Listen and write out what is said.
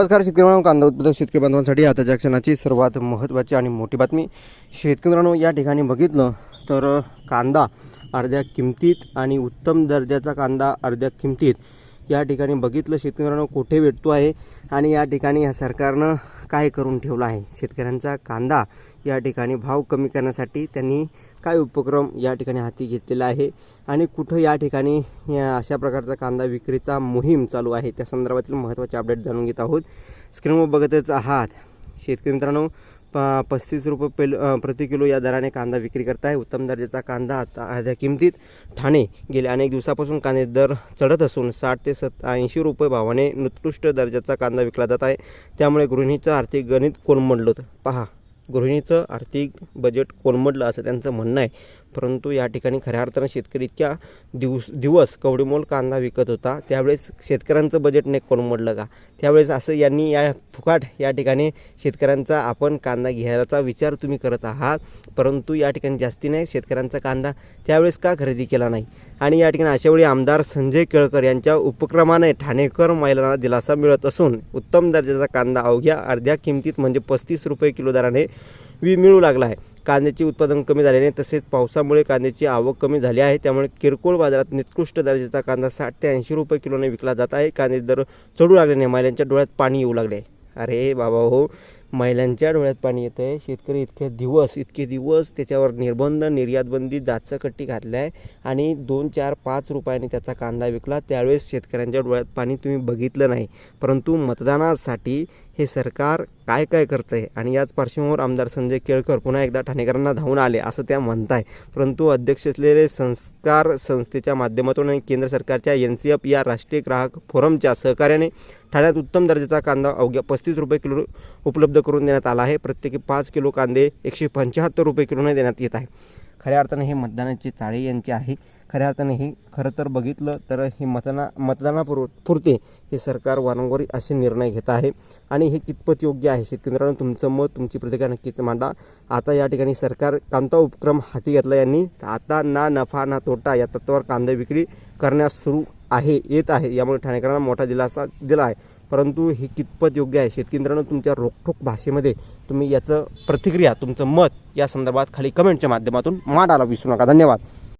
नमस्कार शेतकरी मित्रांनो कांदा उत्पादक शेतकरी बांधवांसाठी आताच्या क्षणाची सर्वात महत्त्वाची आणि मोठी बातमी. शेतकरी मित्रांनो या ठिकाणी बघितलं तर कांदा अर्ध्या किमतीत आणि उत्तम दर्जाचा कांदा अर्ध्या किमतीत. या ठिकाणी बघितलं शेतकरी मित्रांनो कुठे भेटतो आहे? आणि या ठिकाणी या सरकारनं काय करून ठेवलं आहे? शेतकऱ्यांचा कांदा या ठिकाणी भाव कमी करण्यासाठी त्यांनी काय उपक्रम या ठिकाणी हाती घेतलेला आहे. आणि कुठं या ठिकाणी या अशा प्रकारचा कांदा विक्रीचा मोहीम चालू आहे त्या संदर्भातील महत्त्वाचे अपडेट जाणून घेत आहोत. स्क्रीनवर बघतच आहात. शेतकरी मित्रांनो प पस्तीस रुपये पेल प्रति किलो या दराने कांदा विक्री करत आहे उत्तम दर्जाचा कांदा आता अर्ध्या किमतीत ठाणे गेल्या अनेक दिवसापासून कांदे दर चढत असून साठ ते सत् ऐंशी रुपये भावाने उत्कृष्ट दर्जाचा कांदा विकला जात आहे. त्यामुळे गृहिणीचं आर्थिक गणित कोलमडलं. होतं पहा. गृहिणीचं आर्थिक बजेट कोलमडलं असं त्यांचं म्हणणं आहे. परंतु या ठिकाणी खऱ्या अर्थानं शेतकरी इतक्या दिवस दिवस कवडीमोल कांदा विकत होता त्यावेळेस शेतकऱ्यांचं बजेट नाही कोलमडलं का? त्यावेळेस असं यांनी या फुकाट या ठिकाणी शेतकऱ्यांचा आपण कांदा घ्यायचा विचार तुम्ही करत आहात परंतु या ठिकाणी जास्ती नाही शेतकऱ्यांचा कांदा त्यावेळेस का खरेदी केला नाही? आणि या ठिकाणी अशावेळी आमदार संजय केळकर यांच्या उपक्रमाने ठाणेकर महिलांना दिलासा मिळत असून उत्तम दर्जाचा कांदा अवघ्या अर्ध्या किमतीत म्हणजे पस्तीस रुपये किलो दराने वि मिळू लागला आहे. कांद्याचे उत्पादन कमी झाल्याने तसेच पावसामुळे कांद्याची आवक कमी झाली आहे. त्यामुळे किरकोळ बाजारात निकृष्ट दर्जाचा कांदा साठ ते ऐंशी रुपये किलोने विकला जात आहे. कांदे दर चढू लागल्याने महिलांच्या डोळ्यात पाणी येऊ लागले अरे बाबा हो महिलांच्या डोळ्यात पाणी येतं आहे शेतकरी इतके दिवस इतके दिवस त्याच्यावर निर्बंध निर्यातबंदी जाचकट्टी घातल्या आहे आणि दोन चार पाच रुपयाने त्याचा कांदा विकला. त्यावेळेस शेतकऱ्यांच्या डोळ्यात पाणी तुम्ही बघितलं नाही. परंतु मतदानासाठी हे सरकार काय काय करतं आहे आणि याच पार्श्वभूमीवर आमदार संजय केळकर पुन्हा एकदा ठाणेकरांना धावून आले असं त्या म्हणताय. परंतु अध्यक्ष असलेले संस्कार संस्थेच्या माध्यमातून आणि केंद्र सरकारच्या एन सी एफ या राष्ट्रीय ग्राहक फोरमच्या सहकार्याने ठाण्यात उत्तम दर्जाचा कांदा अवघ्या पस्तीस रुपये किलो उपलब्ध करून देण्यात आला आहे. प्रत्येकी पाच किलो कांदे एकशे पंच्याहत्तर रुपये किलोने देण्यात येत आहे. खऱ्या अर्थाने हे मतदानाची चाळी यांची आहे. खऱ्या अर्थाने हे खरं तर बघितलं तर हे मतदाना मतदानापूर्व पुरते हे सरकार वारंवार असे निर्णय घेत आहे. आणि हे कितपत योग्य आहे शेतकरी मित्रांनो तुमचं मत तुमची प्रतिक्रिया नक्कीच मांडा. आता या ठिकाणी सरकार कांदा उपक्रम हाती घेतला यांनी. आता ना नफा ना तोटा या तत्वावर कांदा विक्री करण्यास सुरू आहे येत आहे यामुळे ठाणेकरांना मोठा दिलासा दिला आहे. परंतु हे कितपत योग्य आहे? शेतकेंद्रानं मित्रांनो तुमच्या रोखठोक भाषेमध्ये तुम्ही याचं प्रतिक्रिया तुमचं मत या संदर्भात खाली कमेंटच्या माध्यमातून मांडायला विसरू नका. धन्यवाद.